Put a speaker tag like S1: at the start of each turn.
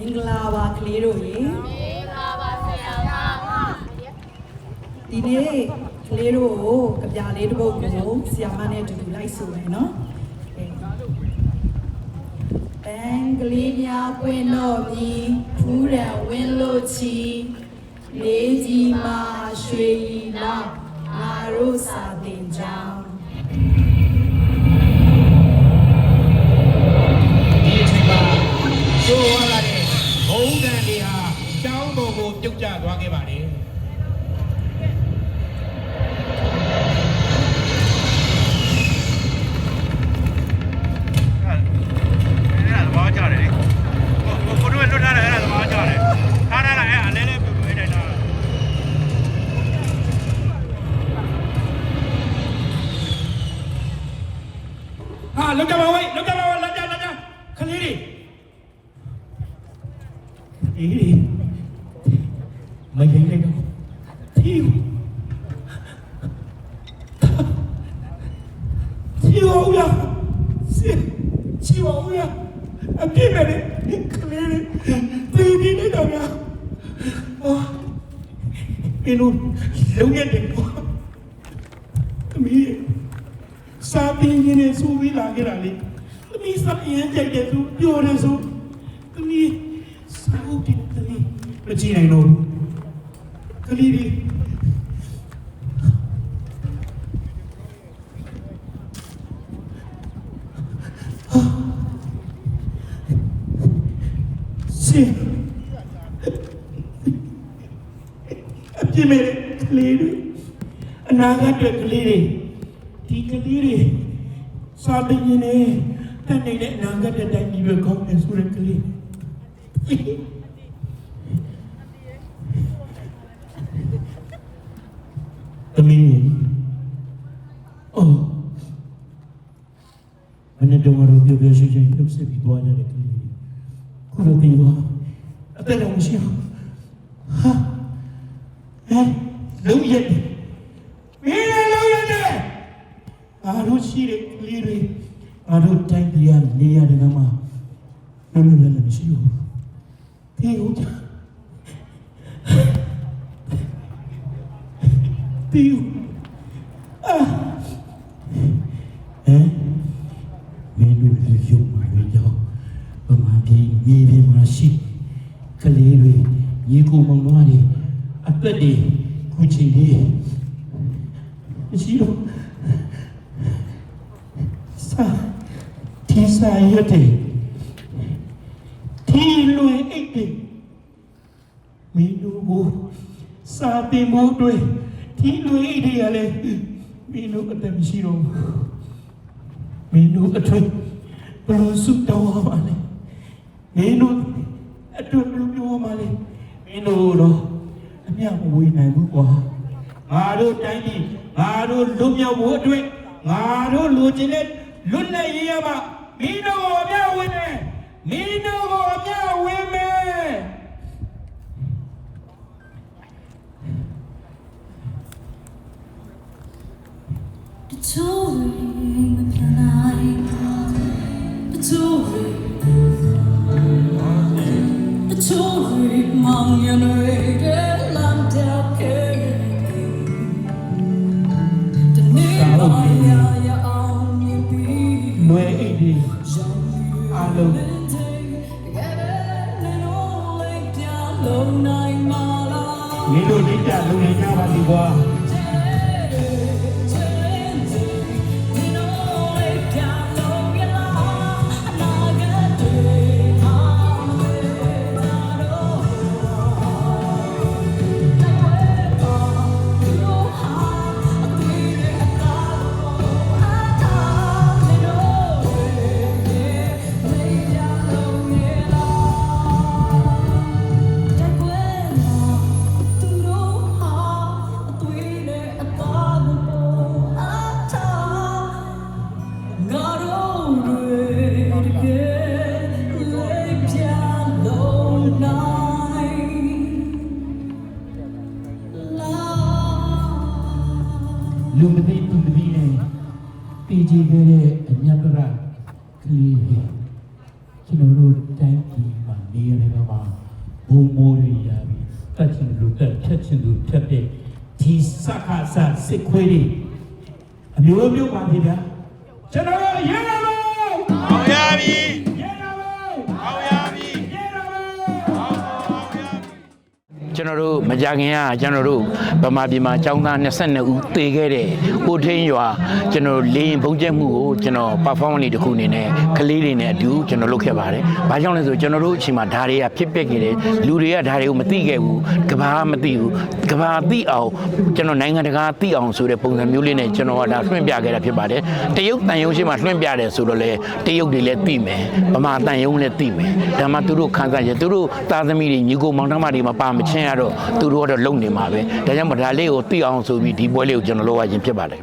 S1: မင်္ဂလာပါကလေးတို့ရေ
S2: မေးပါပါဆရာမ
S1: ဒီနေ့ကလေးတို့ကိုကြပြလေးတစ်ပုဒ်ကိုဆရာမနဲ့အတူတူလိုက်ဆိုမယ်နော်အဲအင်္ဂလိပ်များပွင့်တော့မြည်ဖူးရန်ဝင်းလို့ချီလေးကြီးမာရွှေရီလောက်ငါတို့စာတင်ကြောင်း
S3: တန်တွေဟာကျောင်းပေါ်ကိုပြုတ်ကျသွားခဲ့ပါတယ်
S4: အဲ့ဒါသဘာဝကျတယ်လေကိုကိုတို့လွတ်ထားတယ်အဲ့ဒါသဘာဝကျတယ်ထားထားလိုက်အဲ့အလဲလဲပြပြအဲ့တိုင်းထား
S3: ဟာလောက်ကြပါဝိတ်လောက်ကြပါဝိတ်လောက်ကြလောက်ကြခလေးတွေ အေးလေမရင်လိုက်တော့သီးသီးအောင်ရစီချီအောင်ရအပြည့်မဲ့လေခလေးတွေသီးပြီးနေတော့ရအာဒီလိုလုံရတယ်ပေါ့အမေစာပင်ကြီးနဲ့စူပြီးလာခဲ့တာလေသမီးစာအရင်ကြိုက်တယ်သူပြောတယ်ဆိုသမီး စာအုပ်တင်သမီးမကြည့်နိုင်တော့ဘူးကလေးဒီရှင်အပြည့်မဲ့ကလေးတွေအနာဂတ်အတွက်ကလေးတွေဒီကလေးတွေစာပင်ကြီးနဲ့တက်နေတဲ့အနာဂတ်တဲ့တိုင်းပြည်ပဲကောင်းတယ်ဆိုတဲ့ကလေး သမီးအော်မနေ့တုန်းကတော့ပြောပြောရှိရှိနှုတ်ဆက်ပြီးသွားကြတဲ့ကလေးခုတော့ဒီပါအသက်လည်းမရှိဘူးဟာဟဲ့လုံးရက်တယ်မင်းလည်းလုံးရက်တယ်ငါတို့ရှိတဲ့ကလေးတွေငါတို့တိုင်းပြည်ကနေရတယ်ကမှလုံးလုံးလည်းမရှိဘူး။ ဒီဦးဒီဦးအာဟမ်မင်းတို့လူရုပ်မှာတွေကြောင့်ဗမာပြည်မြေပြင်မှာရှိကလေးတွေညီကိုမောင်နှမတွေအသက်တွေခုချိန်တွေမရှိတော့စာဒီစာရက်တဲ့ ဒီလွင်အိတ်တဲ့မင်းတို့ကိုစာတင်ဖို့အတွက်ဒီလွင်အိတ်တွေကလည်းမင်းတို့အသက်မရှိတော့ဘူးမင်းတို့အထွတ်ဘယ်လိုစုတောင်းရမှာလဲမင်းတို့အထွတ်ဘယ်လိုပြောရမှာလဲမင်းတို့တော့အမြမဝေးနိုင်ဘူးကွာငါတို့တိုင်းပြည်ငါတို့လွတ်မြောက်ဖို့အတွက်ငါတို့လူချင်းနဲ့လွတ်လပ်ရေးရမှာမင်းတို့ကိုအမြတ်ဝင်မယ်မင်းတို့ကိုအမြတ်ဝင်မယ်
S5: တချို့တွေမပြန်နိုင် တချို့တွေတချို့တွေမောင်ရနေတဲ့လမ်းတောက်ခဲ့တနေ့မှရရအောင်မြင်ပြီး
S3: လွယ်အိ
S5: င်း
S3: တို့ လိမ့်ကြလုံနေကြပါသည်ကွာလူမသိသူမသိနဲ့တည်ကြည်ခဲ့တဲ့အညတရကလေးတွေကျွန်တော်တို့တိုင်းပြည်မှာနေရတဲ့မှာဘုံမိုးတွေရပြီးတတ်ချင်လူတက်ဖြတ်ချင်လူဖြတ်တဲ့ဒီစကားစားစစ်ခွေးတွေအမျိုးမျိုးပါပြီဗျာကျွန်တော်တို့ရဲ
S6: ကျွန်တော်တို့မကြခင်ကကျွန်တော်တို့ဗမာပြည်မှာចောင်းသား22ဦးသေခဲ့တဲ့ကိုထင်းရွာကျွန်တော်လေရင်ဘုံကျက်မှုကိုကျွန်တော် performance လေးတစ်ခုအနေနဲ့ကလေးတွေနဲ့အတူကျွန်တော်လုပ်ခဲ့ပါတယ်။ဘာကြောင့်လဲဆိုကျွန်တော်တို့အချိန်မှာဓာတွေကဖြစ်ပျက်ခဲ့တယ်လူတွေကဓာတွေကိုမသိခဲ့ဘူးကဘာမသိဘူးကဘာသိအောင်ကျွန်တော်နိုင်ငံတကာသိအောင်ဆိုတဲ့ပုံစံမျိုးလေးနဲ့ကျွန်တော်ကဒါလွှင့်ပြခဲ့တာဖြစ်ပါတယ်။တရုတ်တန်ယုံရှိမှလွှင့်ပြတယ်ဆိုတော့လေတရုတ်တွေလည်းသိမယ်ဗမာတန်ယုံလည်းသိမယ်ဒါမှသူတို့ခန်းစားရသူတို့သားသမီးတွေညီကိုမောင်နှမတွေမပါမချင်းရတော့သူတို့ကတော့လုံနေမှာပဲဒါကြောင့်မဒါလေးကိုသိအောင်ဆိုပြီးဒီပွဲလေးကိုကျွန်တော်လုပ်ရခြင်းဖြစ်ပါတယ်